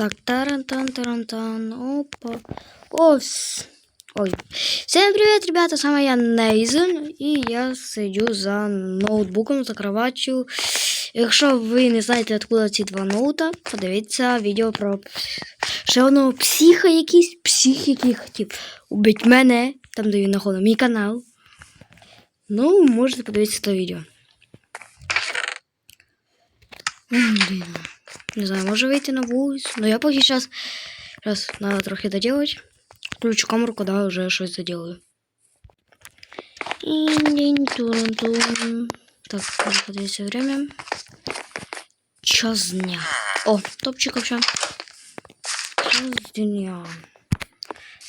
Так, тарантан, тарантан, опа. О, вс- Ой. Всем привет, ребята, с вами я Нейзен, і я сиджу за ноутбуком, за кроватью. Якщо ви не знаєте, откуда ці два ноута, подивіться відео про ще одного психа якийсь, псих, який хотів убити мене, там, де він знаходив мій канал. Ну, можете подивитися це відео. Блін. Не знаю, може вийти на вулицю. Ну я поки сейчас, сейчас надо трохи доделать. Включу камеру, когда уже щось заделаю. Ін-дінь-турун-тун. Так, надо подивитися время. Час дня. О, топчик вообще. Час дня.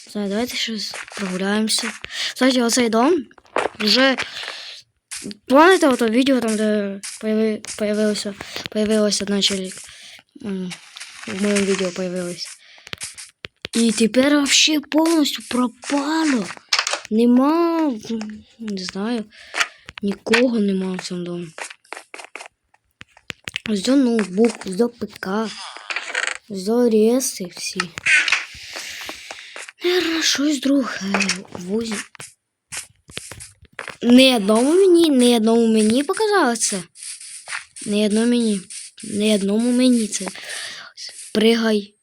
Не знаю, давайте щось прогуляємося. Кстати, оцей дом вже Помните ото відео, там, де появи, появилося, появилося начали, в моєму відео появилось. І тепер вообще повністю пропало. Нема, не знаю, нікого нема в цьому домі. До ноутбук, до ПК, ось до реси всі. Наверно, щось друге возі. Не одному мені, не одному мені показалось це. Не одному мені. Не одному мені це. Пригай.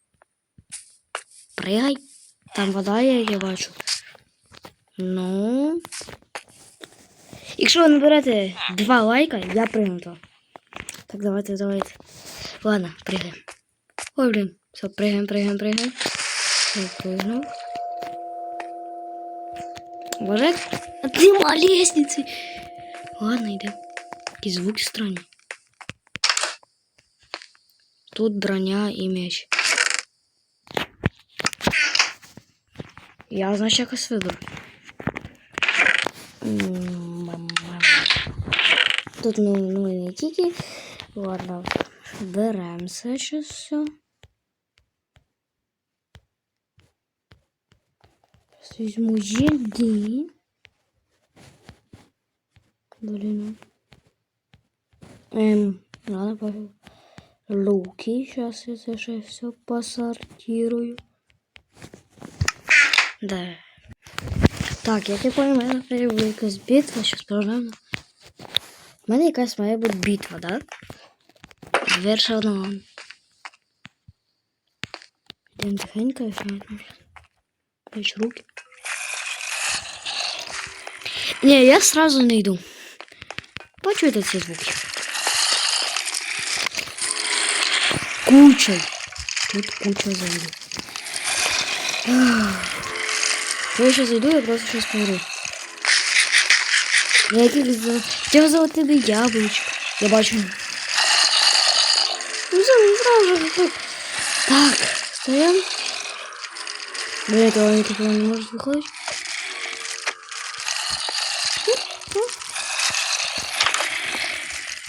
Пригай. Там вода є, я бачу. Ну. Якщо ви наберете два лайка, я прийму то. Так, давайте, давайте. Ладно, пригаємо. Ой, блін. Все, пригаємо, пригаємо, пригаємо. Я пригнув. Боже, а ты на лестнице. Ладно, идем. Какие звуки странные. Тут броня и меч. Я, значит, якось виберу. Тут ну, ну не тільки. Ладно, беремося сейчас все. Візьму єди. Блин. Эм, ладно, пофиг. Луки. Сейчас я это все посортирую. Да. Так, я так понимаю, у мене прям якась битва, сейчас програмно. У мене якась має бути битва, да? Верша одного. Йдемо тихенько, і все. Меч руки. Не, я сразу не йду. Почуєте ці звуки? Куча. Тут куча зайду. Я сейчас зайду, я просто сейчас помру. Я яких за... Тебе золотые яблочко. Я бачу. Ну, все, сразу же. Так, стоим. До этого они такого не может выходить.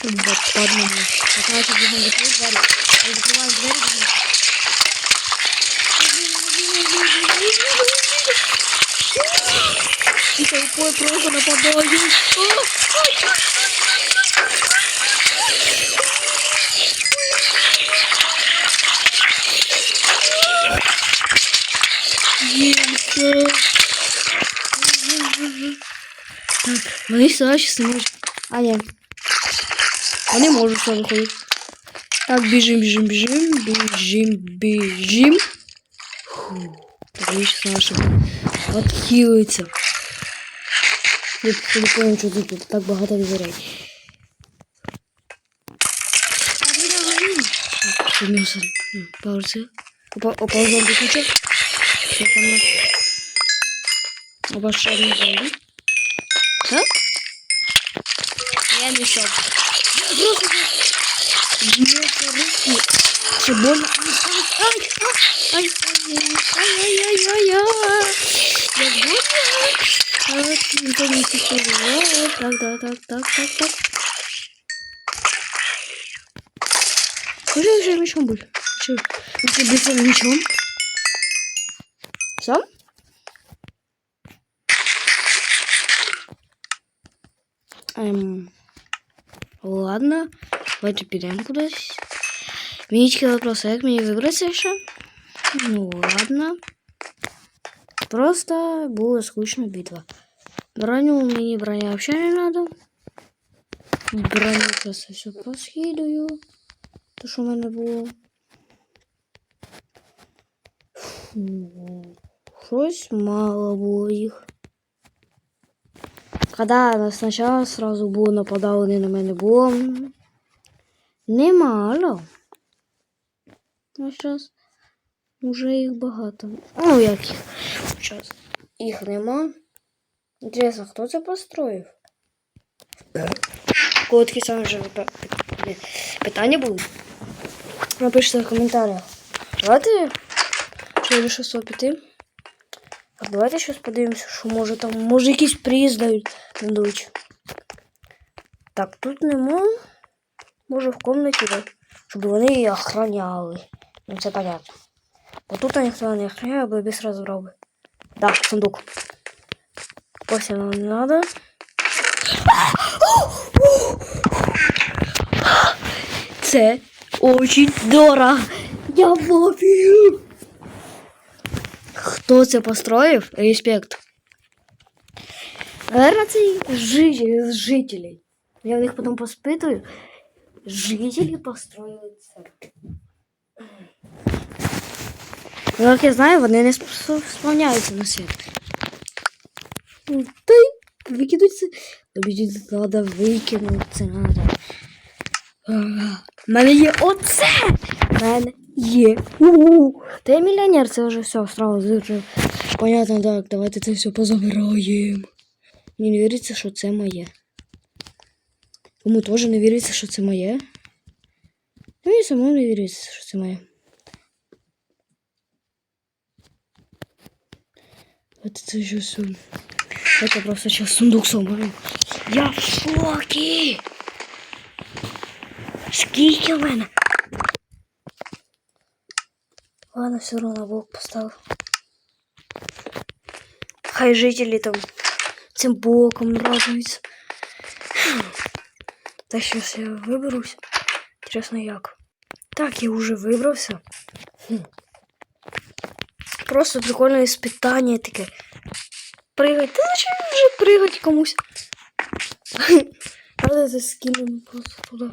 Вот, по одному. А короче, будем закрыть двери. А закрываем двери, будем... И толпой просто нападаю. А, а, а, а. Вони все зараз не можуть. А, ні. Вони можуть сюди виходити. Так, біжим, біжим, біжим, біжим, біжим. Фу. Так, я сейчас наша відхилиться. Я не понял, що тут так багато що м'ясо? Пауза. Опа, опа, зомби включив. Що там один зомби. Що? Я не шок. Просто Вместо руки. Что больно? Ай, ай, ай, ай, ай, ай, ай, ай. Я больно. Так, никто не стреляет. Так, да, так, так, так, так. Уже уже мечом будет. Че? Если биться мечом. Эм, ладно, давайте підемо кудись. Мені тільки вопрос, а як мені вибратися ще? Ну, ладно. Просто було скучно битва. Броню мені броня взагалі не надо. Броню просто все поскидаю. То, що в мене було. Фу, Щось мало було їх. Когда спочатку сразу було нападали, вони на мене було. Немало. А зараз уже їх багато. Ну, як їх? Зараз їх нема. Інтересно, хто це построїв? Кого такі самі вже пи- пи- питання були? Напишіть в коментарях. Давайте чи я піти. Так, давайте щось подивимося, що може там, може якийсь приїзд дають. Так, тут нема. Може в комнаті, да? щоб вони її охраняли. Ну це понятно. Бо тут ніхто не охраняє, бо я без розбрав би. Да, сундук. Ось нам не надо. Це очень дорого. Я офігу. Хто це построїв? Респект. Наверное, це жителі жителей. Я в них потім поспитую. Жителі построїли це. Ну, як я знаю, вони не спо- сповняються на світ. Та й викинуть це. Тобі треба викинути це надо. У мене є оце! У мене є. У-у-у. Та я мільйонер, це вже все, сразу вже. Понятно, так, давайте це все позабираємо. Мені не віриться, що це моє. Кому теж не віриться, що це моє. Та Мені самому не віриться, що це моє. Давайте це ще все. Это просто сейчас сундук соберу. Я в шокі! Скільки в мене? Ладно, все равно блок поставив. Хай жителі там цим блоком радуються. Та щас я виберусь. Інтересно, як. Так, я вже вибрався. Хм. Просто прикольне іспитання таке. Пригать. Та зачем вже пригать комусь? Але це скинемо просто туди.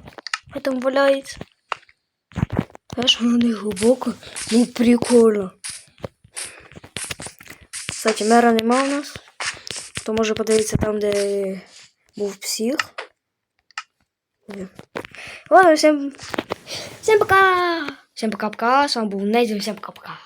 Хай там валяється. Воно не глибоко. Ну прикольно. Кстати, мера нема у нас. Хто може подивитися там, де був псих. Ладно, всем, всем пока! Всем пока-пока, с вами был Нейзер, всем пока-пока.